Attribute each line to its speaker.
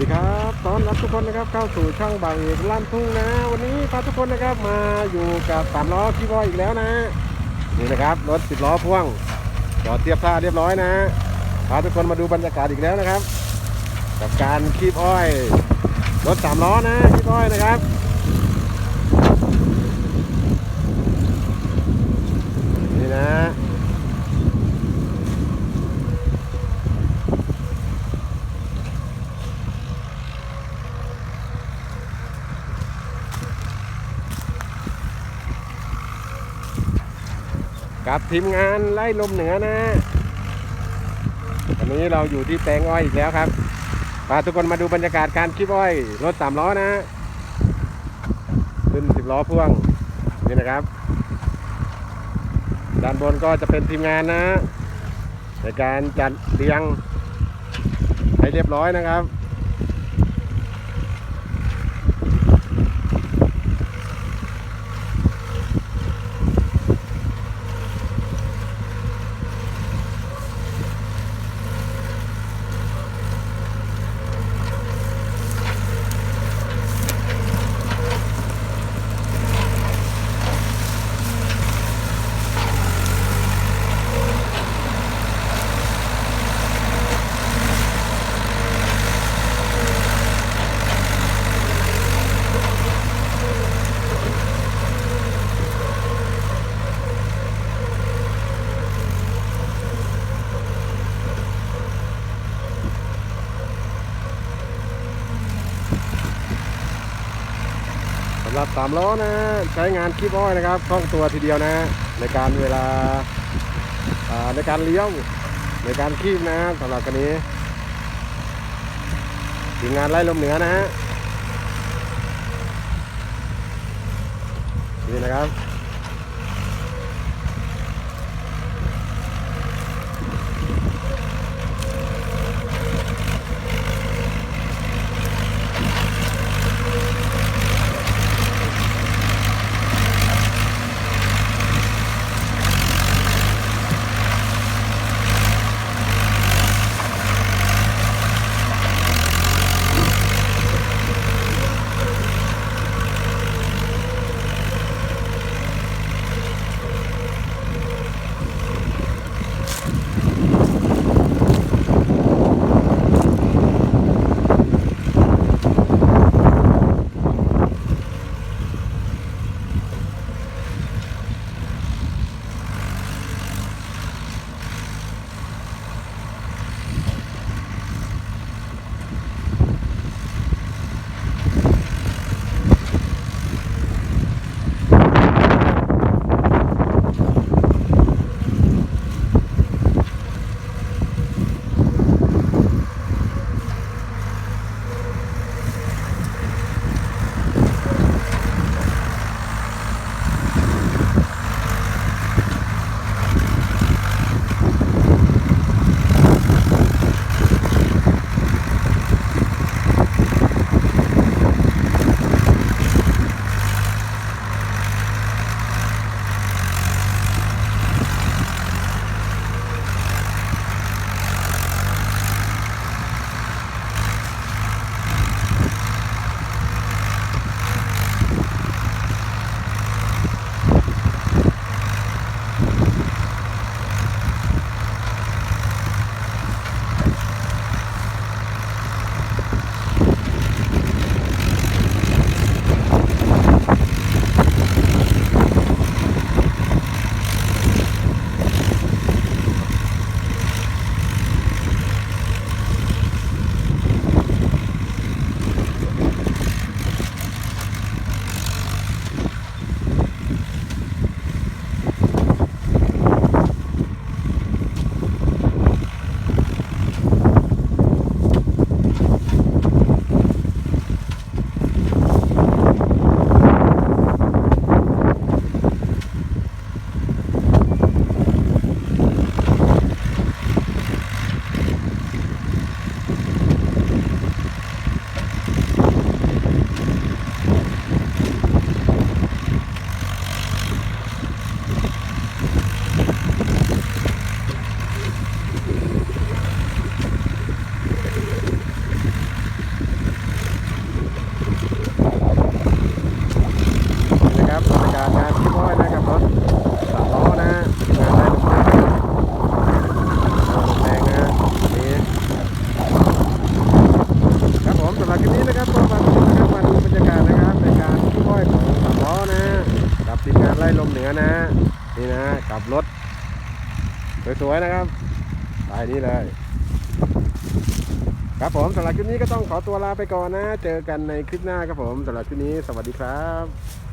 Speaker 1: ดีครับต้อนรับทุกคนนะครับเข้าสู่ช่องบางเอกล้านทุ่งนะ วันนี้พาทุกคนนะครับมาอยู่กับสามล้อพี่บอยอีกแล้วนะนี่นะครับรถสิบล้อพ่วงจอดเทียบท่าเรียบร้อยนะพาทุกคนมาดูบรรยากาศอีกแล้วนะครับ กับการคีบอ้อย รถสามล้อนะคีบอ้อยนะครับ นี่นะ กับทีมงานไล่ลมเหนือนะวันนี้เราอยู่ที่แปลงอ้อยอีกแล้วครับพาทุกคนมาดูบรรยากาศการคีบอ้อยรถสามล้อนะขึ้นสิบล้อพ่วงนี่นะครับ ด้านบนก็จะเป็นทีมงานนะ ในการจัดเรียงให้เรียบร้อยนะครับ สำหรับสามล้อนะใช้งานคีบอ้อยนะครับคล่องตัวทีเดียวนะ ในการเวลาอ่าในการเลี้ยวในการคีบนะสำหรับคันนี้ทีมงานไล่ลมเหนือนะฮะนี่นะครับานงานที่ร้อยนะครับรถสามล้อนะงานได้ลงแรงลงแรงนะนี่ครับผมสำหรับคลิปนี้นะครับก็มาชมนะครับมาดูบรรยากาศนะครับในการที่ร้อยของสามล้อนะกับทีมงานไล่ลมเหนือนะนี่นะกับรถสวยๆนะครับไปนี่เลยครับผมสำหรับคลิปนี้ก็ต้องขอตัวลาไปก่อนนะ เจอกันในคลิปหน้าครับผมสำหรับคลิปนี้สวัสดีครับ